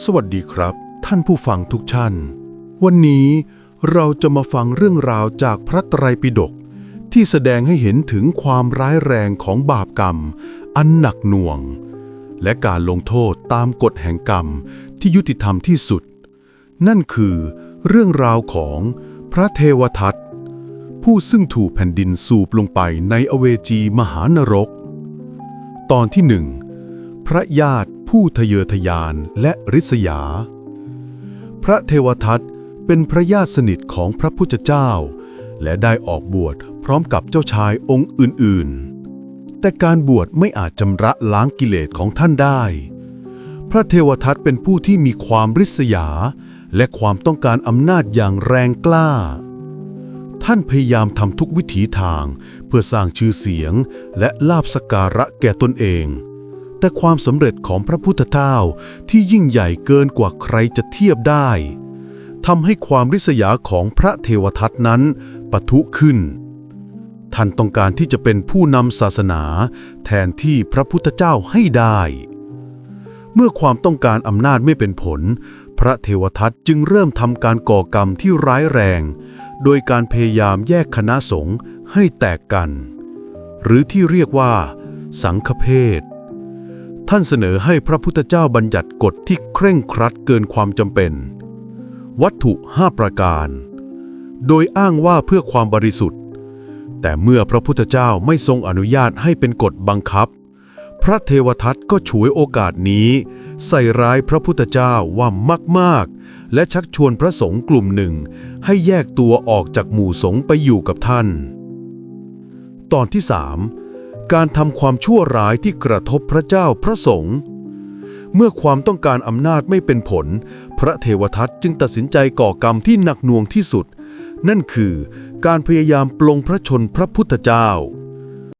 สวัสดีครับ ท่านผู้ฟังทุกท่าน วันนี้เราจะมาฟังเรื่องราวจากพระไตรปิฎกที่แสดงให้เห็นถึงความร้ายแรงของบาปกรรม อันหนักหน่วง และการลงโทษตามกฎแห่งกรรมที่ยุติธรรมที่สุด นั่นคือเรื่องราวของพระเทวทัตผู้ซึ่งถูกแผ่นดินสูบลงไปในอเวจีมหานรก ตอนที่หนึ่งพระญาติ ผู้ทะเยอทะยานและริษยา พระเทวทัตเป็นพระญาติสนิทของพระพุทธเจ้า และได้ออกบวชพร้อมกับเจ้าชายองค์อื่นๆ แต่การบวชไม่อาจจำระล้างกิเลสของท่านได้ พระเทวทัตเป็นผู้ที่มีความริษยา และความต้องการอำนาจอย่างแรงกล้า ท่านพยายามทำทุกวิถีทางเพื่อสร้างชื่อเสียงและลาบสการะแก่ตนเอง แต่ความสำเร็จของพระพุทธเจ้าที่ยิ่งใหญ่เกินกว่าใครจะเทียบได้ทำให้ความริษยาของพระเทวทัตนั้นปะทุขึ้น ท่านต้องการที่จะเป็นผู้นำศาสนา แทนที่พระพุทธเจ้าให้ได้ เมื่อความต้องการอำนาจไม่เป็นผล พระเทวทัตจึงเริ่มทำการก่อกรรมที่ร้ายแรง โดยการพยายามแยกคณะสงฆ์ให้แตกกัน หรือที่เรียกว่า สังฆเพศ ท่านเสนอให้พระพุทธเจ้าบัญญัติกฎที่เคร่งครัดเกินความจำเป็น วัตถุห้าประการ โดยอ้างว่าเพื่อความบริสุทธิ์ แต่เมื่อพระพุทธเจ้าไม่ทรงอนุญาตให้เป็นกฎบังคับ พระเทวทัตก็ฉวยโอกาสนี้ ใส่ร้ายพระพุทธเจ้าว่ามากๆ และชักชวนพระสงฆ์กลุ่มหนึ่ง ให้แยกตัวออกจากหมู่สงฆ์ไปอยู่กับท่าน ตอนที่สาม การทำความชั่วร้ายที่กระทบพระเจ้าพระสงฆ์เมื่อความต้องการอำนาจไม่เป็นผล พระเทวทัตจึงตัดสินใจก่อกรรมที่หนักหน่วงที่สุด นั่นคือการพยายามปลงพระชนพระพุทธเจ้า